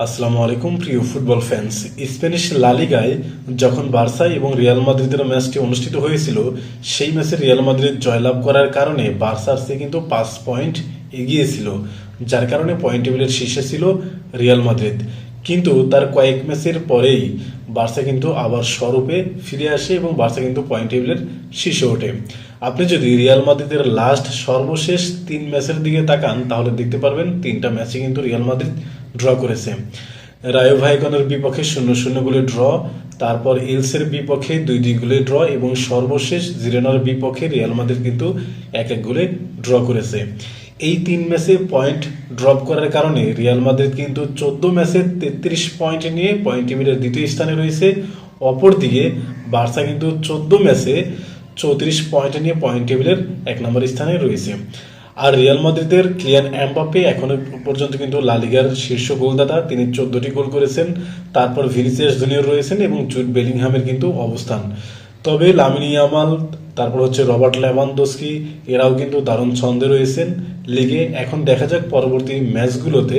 আসসালামু আলাইকুম, প্রিয় ফুটবল ফ্যান্স স্প্যানিশ লালিগায় যখন বার্সা এবং রিয়াল মাদ্রিদের ম্যাচটি অনুষ্ঠিত হয়েছিল, সেই ম্যাচে রিয়াল মাদ্রিদ জয়লাভ করার কারণে বার্সার সে কিন্তু পাঁচ পয়েন্ট এগিয়েছিল, যার কারণে পয়েন্ট টেবিলের শীর্ষে ছিল রিয়াল মাদ্রিদ। কিন্তু তার কয়েক ম্যাচের পরেই বার্সা কিন্তু আবার স্বরূপে ফিরে আসে এবং বার্সা কিন্তু পয়েন্ট টেবিলের শীর্ষে ওঠে। আপনি যদি রিয়াল মাদ্রিদের লাস্ট সর্বশেষ তিন ম্যাচের দিকে তাকান, তাহলে দেখতে পারবেন তিনটা ম্যাচে কিন্তু রিয়াল মাদ্রিদ ড্র করেছে। রায়ো ভাইকনের বিপক্ষে শূন্য শূন্য গোলে ড্র, তারপর এলসের বিপক্ষে দুই দুই গোলে ড্র এবং সর্বশেষ জিরেনার বিপক্ষে রিয়াল মাদ্রিদ কিন্তু এক এক গোলে ড্র করেছে। এই তিন ম্যাচে পয়েন্ট ড্রপ করার কারণে রিয়াল মাদ্রিদ কিন্তু চোদ্দ ম্যাচে তেত্রিশ পয়েন্ট নিয়ে পয়েন্ট টেবিলের দ্বিতীয় স্থানে রয়েছে। অপরদিকে বার্সা কিন্তু চোদ্দ ম্যাচে চৌত্রিশ পয়েন্ট নিয়ে পয়েন্ট টেবিলের এক নম্বর স্থানে রয়েছে। আর রিয়াল মাদ্রিদের ক্লিয়ান এমবাপ্পে এখনও পর্যন্ত কিন্তু লালিগার শীর্ষ গোলদাতা। তিনি চোদ্দটি গোল করেছেন, তারপর ভিনিসিয়াস জুনিয়র রয়েছেন এবং জুড বেলিংহামের কিন্তু অবস্থান। তবে লামিনী ইয়ামাল, তারপর হচ্ছে রবার্ট লেভানদোস্কি, এরাও কিন্তু দারুণ ছন্দে রয়েছেন। লিগে এখন দেখা যাক পরবর্তী ম্যাচগুলোতে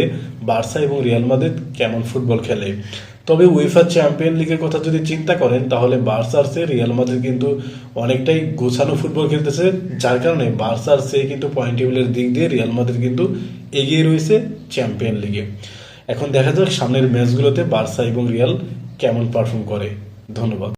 বার্সা এবং রিয়াল মাদ্রিদ কেমন ফুটবল খেলে। তবে উয়েফা চ্যাম্পিয়ন লিগের কথা যদি চিন্তা করেন, তাহলে বার্সার চেয়ে রিয়াল মাদ্রিদ কিন্তু অনেকটাই গোছানো ফুটবল খেলতেছে, যার কারণে বার্সার চেয়ে কিন্তু পয়েন্ট টেবিলের দিক দিয়ে রিয়াল মাদ্রিদ কিন্তু এগিয়ে রয়েছে চ্যাম্পিয়ন লিগে। এখন দেখা যাক সামনের ম্যাচগুলোতে বার্সা এবং রিয়াল কেমন পারফর্ম করে। ধন্যবাদ।